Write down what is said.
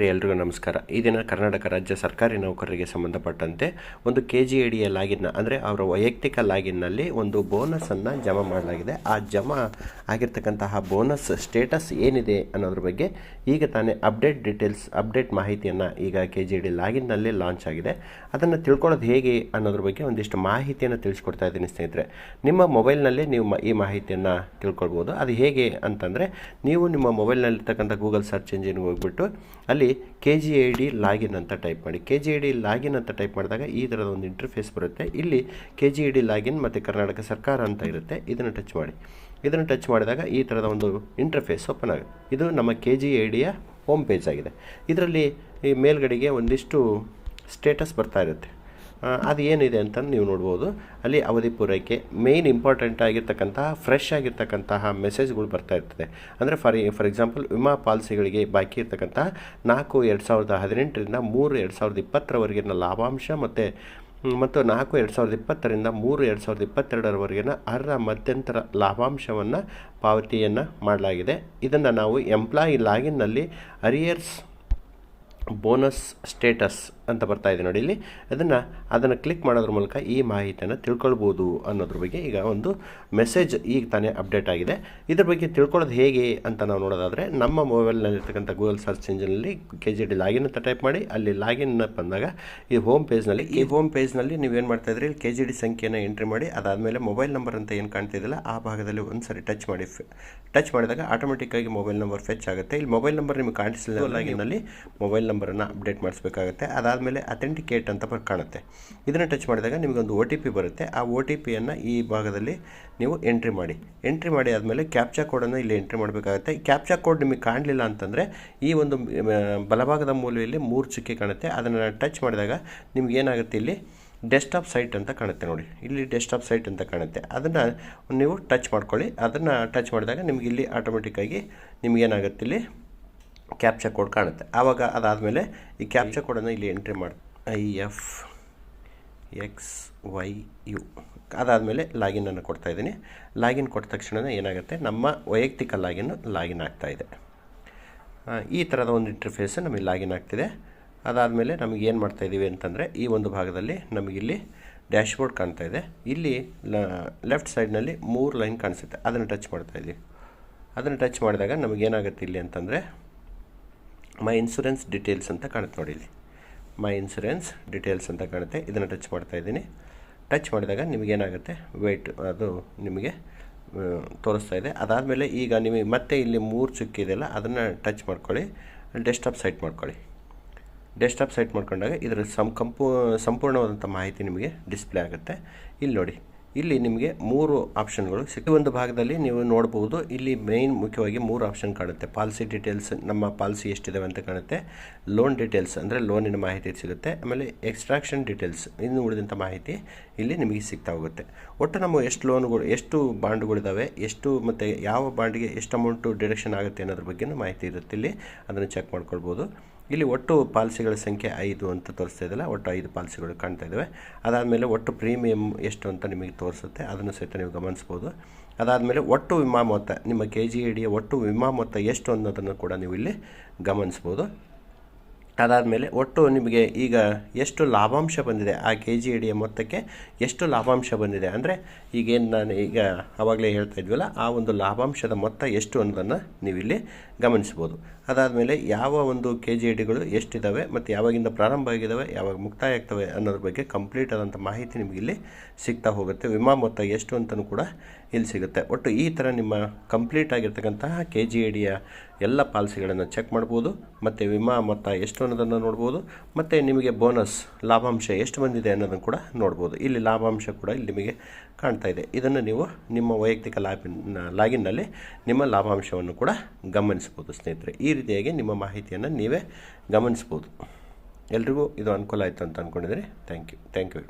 ಸ್ನೇಹಿತರೆ, ಎಲ್ರಿಗೂ ನಮಸ್ಕಾರ. ಈ ದಿನ ಕರ್ನಾಟಕ ರಾಜ್ಯ ಸರ್ಕಾರಿ ನೌಕರರಿಗೆ ಸಂಬಂಧಪಟ್ಟಂತೆ ಒಂದು ಕೆ ಜಿ ಎಡಿಯ ಲಾಗಿನ್ ಅಂದರೆ ಅವರ ವೈಯಕ್ತಿಕ ಲಾಗಿನ್ನಲ್ಲಿ ಒಂದು ಬೋನಸನ್ನು ಜಮಾ ಮಾಡಲಾಗಿದೆ. ಆ ಜಮಾ ಆಗಿರ್ತಕ್ಕಂತಹ ಬೋನಸ್ ಸ್ಟೇಟಸ್ ಏನಿದೆ ಅನ್ನೋದ್ರ ಬಗ್ಗೆ ಈಗ ತಾನೇ ಅಪ್ಡೇಟ್ ಡೀಟೇಲ್ಸ್, ಅಪ್ಡೇಟ್ ಮಾಹಿತಿಯನ್ನು ಈಗ ಕೆ ಜಿ ಡಿ ಲಾಗಿನ್ನಲ್ಲಿ ಲಾಂಚ್ ಆಗಿದೆ. ಅದನ್ನು ತಿಳ್ಕೊಳ್ಳೋದು ಹೇಗೆ ಅನ್ನೋದ್ರ ಬಗ್ಗೆ ಒಂದಿಷ್ಟು ಮಾಹಿತಿಯನ್ನು ತಿಳಿಸ್ಕೊಡ್ತಾ ಇದ್ದೀನಿ ಸ್ನೇಹಿತರೆ. ನಿಮ್ಮ ಮೊಬೈಲ್ನಲ್ಲಿ ನೀವು ಈ ಮಾಹಿತಿಯನ್ನು ತಿಳ್ಕೊಳ್ಬೋದು. ಅದು ಹೇಗೆ ಅಂತಂದರೆ, ನೀವು ನಿಮ್ಮ ಮೊಬೈಲ್ನಲ್ಲಿರ್ತಕ್ಕಂಥ ಗೂಗಲ್ ಸರ್ಚ್ ಇಂಜಿನ್ಗೆ ಹೋಗ್ಬಿಟ್ಟು ಅಲ್ಲಿ K G I D login ಅಂತ ಟೈಪ್ ಮಾಡಿ. K G I D login ಅಂತ ಟೈಪ್ ಮಾಡಿದಾಗ ಈ ಥರದ ಒಂದು ಇಂಟರ್ಫೇಸ್ ಬರುತ್ತೆ. ಇಲ್ಲಿ K G I D login ಮತ್ತು ಕರ್ನಾಟಕ ಸರ್ಕಾರ ಅಂತ ಇರುತ್ತೆ. ಇದನ್ನು ಟಚ್ ಮಾಡಿ. ಇದನ್ನು ಟಚ್ ಮಾಡಿದಾಗ ಈ ಥರದ ಒಂದು ಇಂಟರ್ಫೇಸ್ ಓಪನ್ ಆಗುತ್ತೆ. ಇದು ನಮ್ಮ ಕೆ ಜಿ ಐ ಡಿಯ ಹೋಮ್ ಪೇಜ್ ಆಗಿದೆ. ಇದರಲ್ಲಿ ಈ ಮೇಲ್ಗಡೆಗೆ ಒಂದಿಷ್ಟು ಸ್ಟೇಟಸ್ ಬರ್ತಾ ಇರುತ್ತೆ. ಅದು ಏನಿದೆ ಅಂತ ನೀವು ನೋಡ್ಬೋದು. ಅಲ್ಲಿ ಅವಧಿ ಪೂರೈಕೆ ಮೇಯ್ನ್ ಇಂಪಾರ್ಟೆಂಟ್ ಆಗಿರ್ತಕ್ಕಂತಹ ಫ್ರೆಶ್ ಆಗಿರ್ತಕ್ಕಂತಹ ಮೆಸೇಜ್ಗಳು ಬರ್ತಾ ಇರ್ತದೆ. ಅಂದರೆ ಫಾರ್ ಫಾರ್ ಎಕ್ಸಾಂಪಲ್ ವಿಮಾ ಪಾಲಿಸಿಗಳಿಗೆ ಬಾಕಿ ಇರ್ತಕ್ಕಂತಹ ನಾಲ್ಕು ಎರಡು ಸಾವಿರದ ಹದಿನೆಂಟರಿಂದ ಮೂರು ಎರಡು ಸಾವಿರದ ಇಪ್ಪತ್ತರವರೆಗಿನ ಲಾಭಾಂಶ ಮತ್ತು ಮತ್ತು ನಾಲ್ಕು ಎರಡು ಸಾವಿರದ ಇಪ್ಪತ್ತರಿಂದ ಮೂರು ಎರಡು ಸಾವಿರದ ಇಪ್ಪತ್ತೆರಡರವರೆಗಿನ ಅರ್ಹ ಮಧ್ಯಂತರ ಲಾಭಾಂಶವನ್ನು ಪಾವತಿಯನ್ನು ಮಾಡಲಾಗಿದೆ. ಇದನ್ನು ನಾವು ಎಂಪ್ಲಾಯಿ ಲಾಗಿನ್ನಲ್ಲಿ ಅರಿಯರ್ಸ್ ಬೋನಸ್ ಸ್ಟೇಟಸ್ ಅಂತ ಬರ್ತಾ ಇದೆ ನೋಡಿ ಇಲ್ಲಿ. ಅದನ್ನು ಅದನ್ನು ಕ್ಲಿಕ್ ಮಾಡೋದ್ರ ಮೂಲಕ ಈ ಮಾಹಿತಿಯನ್ನು ತಿಳ್ಕೊಳ್ಬೋದು ಅನ್ನೋದ್ರ ಬಗ್ಗೆ ಈಗ ಒಂದು ಮೆಸೇಜ್ ಈಗ ತಾನೇ ಅಪ್ಡೇಟ್ ಆಗಿದೆ. ಇದ್ರ ಬಗ್ಗೆ ತಿಳ್ಕೊಳ್ಳೋದು ಹೇಗೆ ಅಂತ ನಾವು ನೋಡೋದಾದರೆ ನಮ್ಮ ಮೊಬೈಲ್ನಲ್ಲಿರ್ತಕ್ಕಂಥ ಗೂಗಲ್ ಸರ್ಚ್ ಇಂಜಿನಲ್ಲಿ ಕೆ ಜಿ ಡಿ ಲಾಗಿನ್ ಅಂತ ಟೈಪ್ ಮಾಡಿ ಅಲ್ಲಿ ಲಾಗಿನ್ ಬಂದಾಗ ಈ ಹೋಮ್ ಪೇಜ್ನಲ್ಲಿ ಈ ಹೋಮ್ ಪೇಜ್ನಲ್ಲಿ ನೀವೇನು ಮಾಡ್ತಾ ಇದ್ರಿ? ಕೆ ಜಿ ಡಿ ಸಂಖ್ಯೆಯನ್ನು ಎಂಟ್ರಿ ಮಾಡಿ ಅದಾದಮೇಲೆ ಮೊಬೈಲ್ ನಂಬರ್ ಅಂತ ಏನು ಕಾಣ್ತಿದ್ದಿಲ್ಲ ಆ ಭಾಗದಲ್ಲಿ ಒಂದು ಸರಿ ಟಚ್ ಮಾಡಿ ಟಚ್ ಮಾಡಿದಾಗ ಆಟೋಮೆಟಿಕ್ಕಾಗಿ ಮೊಬೈಲ್ ನಂಬರ್ ಫೆಚ್ ಆಗುತ್ತೆ. ಇಲ್ಲಿ ಮೊಬೈಲ್ ನಂಬರ್ ನಿಮಗೆ ಕಾಣಿಸಲಿಲ್ಲ ಲಾಗಿನಲ್ಲಿ ಮೊಬೈಲ್ ನಂಬರನ್ನು ಅಪ್ಡೇಟ್ ಮಾಡಿಸ್ಬೇಕಾಗುತ್ತೆ. ಅದಾದಮೇಲೆ ಅಥೆಂಟಿಕೇಟ್ ಅಂತ ಕಾಣುತ್ತೆ. ಇದನ್ನು ಟಚ್ ಮಾಡಿದಾಗ ನಿಮಗೊಂದು ಒ ಟಿ ಪಿ ಬರುತ್ತೆ. ಆ ಒ ಟಿ ಪಿಯನ್ನು ಈ ಭಾಗದಲ್ಲಿ ನೀವು ಎಂಟ್ರಿ ಮಾಡಿ. ಎಂಟ್ರಿ ಮಾಡಿ ಆದಮೇಲೆ ಕ್ಯಾಪ್ಚಾ ಕೋಡನ್ನು ಇಲ್ಲಿ ಎಂಟ್ರಿ ಮಾಡಬೇಕಾಗುತ್ತೆ. ಕ್ಯಾಪ್ಚಾ ಕೋಡ್ ನಿಮಗೆ ಕಾಣಲಿಲ್ಲ ಅಂತಂದರೆ ಈ ಒಂದು ಬಲಭಾಗದ ಮೂಲೆಯಲ್ಲಿ ಮೂರು ಚುಕ್ಕೆ ಕಾಣುತ್ತೆ. ಅದನ್ನು ಟಚ್ ಮಾಡಿದಾಗ ನಿಮ್ಗೆ ಏನಾಗುತ್ತೆ ಇಲ್ಲಿ? ಡೆಸ್ಕ್ಟಾಪ್ ಸೈಟ್ ಅಂತ ಕಾಣುತ್ತೆ ನೋಡಿ. ಇಲ್ಲಿ ಡೆಸ್ಕ್ಟಾಪ್ ಸೈಟ್ ಅಂತ ಕಾಣುತ್ತೆ. ಅದನ್ನು ನೀವು ಟಚ್ ಮಾಡ್ಕೊಳ್ಳಿ. ಅದನ್ನು ಟಚ್ ಮಾಡಿದಾಗ ನಿಮಗೆ ಇಲ್ಲಿ ಆಟೋಮೆಟಿಕ್ಕಾಗಿ ನಿಮಗೇನಾಗುತ್ತೆ ಇಲ್ಲಿ? ಕ್ಯಾಪ್ಚಾ ಕೋಡ್ ಕಾಣುತ್ತೆ. ಆವಾಗ ಅದಾದಮೇಲೆ ಈ ಕ್ಯಾಪ್ಚರ್ ಕೋಡನ್ನು ಇಲ್ಲಿ ಎಂಟ್ರಿ ಮಾಡಿ I F X Y U ಅದಾದಮೇಲೆ ಲಾಗಿನನ್ನು ಕೊಡ್ತಾ ಇದ್ದೀನಿ. ಲಾಗಿನ್ ಕೊಟ್ಟ ತಕ್ಷಣ ಏನಾಗುತ್ತೆ? ನಮ್ಮ ವೈಯಕ್ತಿಕ ಲಾಗಿನ್ ಲಾಗಿನ್ ಇದೆ. ಈ ಥರದ ಒಂದು ಇಂಟರ್ಫೇಸ್ ನಮಗೆ ಲಾಗಿನ್ ಆಗ್ತಿದೆ. ಅದಾದಮೇಲೆ ನಮಗೆ ಏನು ಮಾಡ್ತಾ ಇದ್ದೀವಿ ಅಂತಂದರೆ ಈ ಒಂದು ಭಾಗದಲ್ಲಿ ನಮಗಿಲ್ಲಿ ಡ್ಯಾಶ್ಬೋರ್ಡ್ ಕಾಣ್ತಾ ಇದೆ. ಇಲ್ಲಿ ಲೆಫ್ಟ್ ಸೈಡ್ನಲ್ಲಿ ಮೂರು ಲೈನ್ ಕಾಣಿಸುತ್ತೆ. ಅದನ್ನು ಟಚ್ ಮಾಡ್ತಾ ಇದ್ದೀವಿ ಅದನ್ನು ಟಚ್ ಮಾಡಿದಾಗ ನಮಗೇನಾಗುತ್ತೆ ಇಲ್ಲಿ ಅಂತಂದರೆ ಮೈ ಇನ್ಸೂರೆನ್ಸ್ ಡೀಟೇಲ್ಸ್ ಅಂತ ಕಾಣುತ್ತೆ ನೋಡಿ ಇಲ್ಲಿ. ಮೈ ಇನ್ಸೂರೆನ್ಸ್ ಡೀಟೇಲ್ಸ್ ಅಂತ ಕಾಣುತ್ತೆ. ಇದನ್ನು ಟಚ್ ಮಾಡ್ತಾ ಇದ್ದೀನಿ. ಟಚ್ ಮಾಡಿದಾಗ ನಿಮಗೇನಾಗುತ್ತೆ ವೆಯ್ಟ್ ಅದು ನಿಮಗೆ ತೋರಿಸ್ತಾ ಇದೆ. ಅದಾದಮೇಲೆ ಈಗ ನಿಮಗೆ ಮತ್ತೆ ಇಲ್ಲಿ ಮೂರು ಚುಕ್ಕಿ ಇದೆಯಲ್ಲ ಅದನ್ನು ಟಚ್ ಮಾಡ್ಕೊಳ್ಳಿ. ಡೆಸ್ಕ್ಟಾಪ್ ಸೈಟ್ ಮಾಡ್ಕೊಳ್ಳಿ. ಡೆಸ್ಕ್ಟಾಪ್ ಸೈಟ್ ಮಾಡ್ಕೊಂಡಾಗ ಇದರ ಸಂ ಕಂಪೂ ಸಂಪೂರ್ಣವಾದಂಥ ಮಾಹಿತಿ ನಿಮಗೆ ಡಿಸ್ಪ್ಲೇ ಆಗುತ್ತೆ. ಇಲ್ಲಿ ನೋಡಿ. ಇಲ್ಲಿ ನಿಮಗೆ ಮೂರು ಆಪ್ಷನ್ಗಳು ಸಿಗುತ್ತೆ ಒಂದು ಭಾಗದಲ್ಲಿ ನೀವು ನೋಡಬಹುದು. ಇಲ್ಲಿ ಮೇನ್ ಮುಖ್ಯವಾಗಿ ಮೂರು ಆಪ್ಷನ್ ಕಾಣುತ್ತೆ. ಪಾಲಿಸಿ ಡೀಟೇಲ್ಸ್, ನಮ್ಮ ಪಾಲಿಸಿ ಎಷ್ಟಿದಾವೆ ಅಂತ ಕಾಣುತ್ತೆ. ಲೋನ್ ಡೀಟೇಲ್ಸ್ ಅಂದರೆ ಲೋನಿನ ಮಾಹಿತಿ ಸಿಗುತ್ತೆ. ಆಮೇಲೆ ಎಕ್ಸ್ಟ್ರಾಕ್ಷನ್ ಡೀಟೇಲ್ಸ್, ಇನ್ನು ಉಳಿದಂಥ ಮಾಹಿತಿ ಇಲ್ಲಿ ನಿಮಗೆ ಸಿಗ್ತಾ ಹೋಗುತ್ತೆ. ಒಟ್ಟು ನಮ್ಮ ಎಷ್ಟು ಲೋನ್ಗಳು, ಎಷ್ಟು ಬಾಂಡ್ಗಳಿದ್ದಾವೆ ಎಷ್ಟು ಮತ್ತು ಯಾವ ಬಾಂಡ್ಗೆ ಎಷ್ಟು ಅಮೌಂಟು ಡಿಡಕ್ಷನ್ ಆಗುತ್ತೆ ಅನ್ನೋದ್ರ ಬಗ್ಗೆ ಮಾಹಿತಿ ಇರುತ್ತೆ ಇಲ್ಲಿ. ಅದನ್ನು ಚೆಕ್ ಮಾಡ್ಕೊಳ್ಬೋದು. ಇಲ್ಲಿ ಒಟ್ಟು ಪಾಲಿಸಿಗಳ ಸಂಖ್ಯೆ ಐದು ಅಂತ ತೋರಿಸ್ತಾ ಇದೆಯಲ್ಲ, ಒಟ್ಟು ಐದು ಪಾಲಿಸಿಗಳು ಕಾಣ್ತಾ ಇದ್ದಾವೆ ಅದಾದಮೇಲೆ ಒಟ್ಟು ಪ್ರೀಮಿಯಮ್ ಎಷ್ಟು ಅಂತ ನಿಮಗೆ ತೋರಿಸುತ್ತೆ, ಅದನ್ನು ಸಹಿತ ನೀವು ಗಮನಿಸ್ಬೋದು. ಅದಾದಮೇಲೆ ಒಟ್ಟು ವಿಮಾ ಮೊತ್ತ, ನಿಮ್ಮ ಕೆ ಜಿ ಇಡಿಯ ಒಟ್ಟು ವಿಮಾ ಮೊತ್ತ ಎಷ್ಟು ಅನ್ನೋದನ್ನು ಕೂಡ ನೀವು ಇಲ್ಲಿ ಗಮನಿಸ್ಬೋದು. ಅದಾದಮೇಲೆ ಒಟ್ಟು ನಿಮಗೆ ಈಗ ಎಷ್ಟು ಲಾಭಾಂಶ ಬಂದಿದೆ, ಆ ಕೆ ಜಿ ಐಡಿಯ ಮೊತ್ತಕ್ಕೆ ಎಷ್ಟು ಲಾಭಾಂಶ ಬಂದಿದೆ ಅಂದರೆ, ಈಗೇನು ನಾನು ಈಗ ಆವಾಗಲೇ ಹೇಳ್ತಾ ಇದ್ವಲ್ಲ, ಆ ಒಂದು ಲಾಭಾಂಶದ ಮೊತ್ತ ಎಷ್ಟು ಅನ್ನೋದನ್ನು ನೀವಿಲ್ಲಿ ಗಮನಿಸ್ಬೋದು. ಅದಾದಮೇಲೆ ಯಾವ ಒಂದು ಕೆ ಜಿ ಡಿಗಳು ಎಷ್ಟಿದ್ದಾವೆ ಮತ್ತು ಯಾವಾಗಿಂದ ಪ್ರಾರಂಭ ಆಗಿದ್ದಾವೆ ಯಾವಾಗ ಮುಕ್ತಾಯ ಆಗ್ತವೆ ಅನ್ನೋದ್ರ ಬಗ್ಗೆ ಕಂಪ್ಲೀಟ್ ಆದಂಥ ಮಾಹಿತಿ ನಿಮಗೆ ಇಲ್ಲಿ ಸಿಗ್ತಾ ಹೋಗುತ್ತೆ. ವಿಮಾ ಮೊತ್ತ ಎಷ್ಟು ಅಂತಲೂ ಕೂಡ ಇಲ್ಲಿ ಸಿಗುತ್ತೆ. ಒಟ್ಟು ಈ ಥರ ನಿಮ್ಮ ಕಂಪ್ಲೀಟ್ ಆಗಿರ್ತಕ್ಕಂತಹ ಕೆ ಜಿ ಡಿಯ ಎಲ್ಲ ಪಾಲಿಸಿಗಳನ್ನು ಚೆಕ್ ಮಾಡ್ಬೋದು, ಮತ್ತು ವಿಮಾ ಮೊತ್ತ ಎಷ್ಟು ಅನ್ನೋದನ್ನು ನೋಡ್ಬೋದು, ಮತ್ತು ನಿಮಗೆ ಬೋನಸ್ ಲಾಭಾಂಶ ಎಷ್ಟು ಬಂದಿದೆ ಅನ್ನೋದನ್ನು ಕೂಡ ನೋಡ್ಬೋದು. ಇಲ್ಲಿ ಲಾಭಾಂಶ ಕೂಡ ಇಲ್ಲಿ ನಿಮಗೆ ಕಾಣ್ತಾ ಇದೆ. ಇದನ್ನು ನೀವು ನಿಮ್ಮ ವೈಯಕ್ತಿಕ ಲಾಗಿನ್ ಲಾಗಿನ್ನಲ್ಲಿ ನಿಮ್ಮ ಲಾಭಾಂಶವನ್ನು ಕೂಡ ಗಮನಿಸ್ಬೋದು ಸ್ನೇಹಿತರೆ. ಈ ರೀತಿಯಾಗಿ ನಿಮ್ಮ ಮಾಹಿತಿಯನ್ನು ನೀವೇ ಗಮನಿಸ್ಬೋದು. ಎಲ್ರಿಗೂ ಇದು ಅನುಕೂಲ ಆಯಿತು ಅಂತ ಅಂದ್ಕೊಂಡಿದ್ದೀನಿ ಥ್ಯಾಂಕ್ ಯು ಥ್ಯಾಂಕ್ ಯು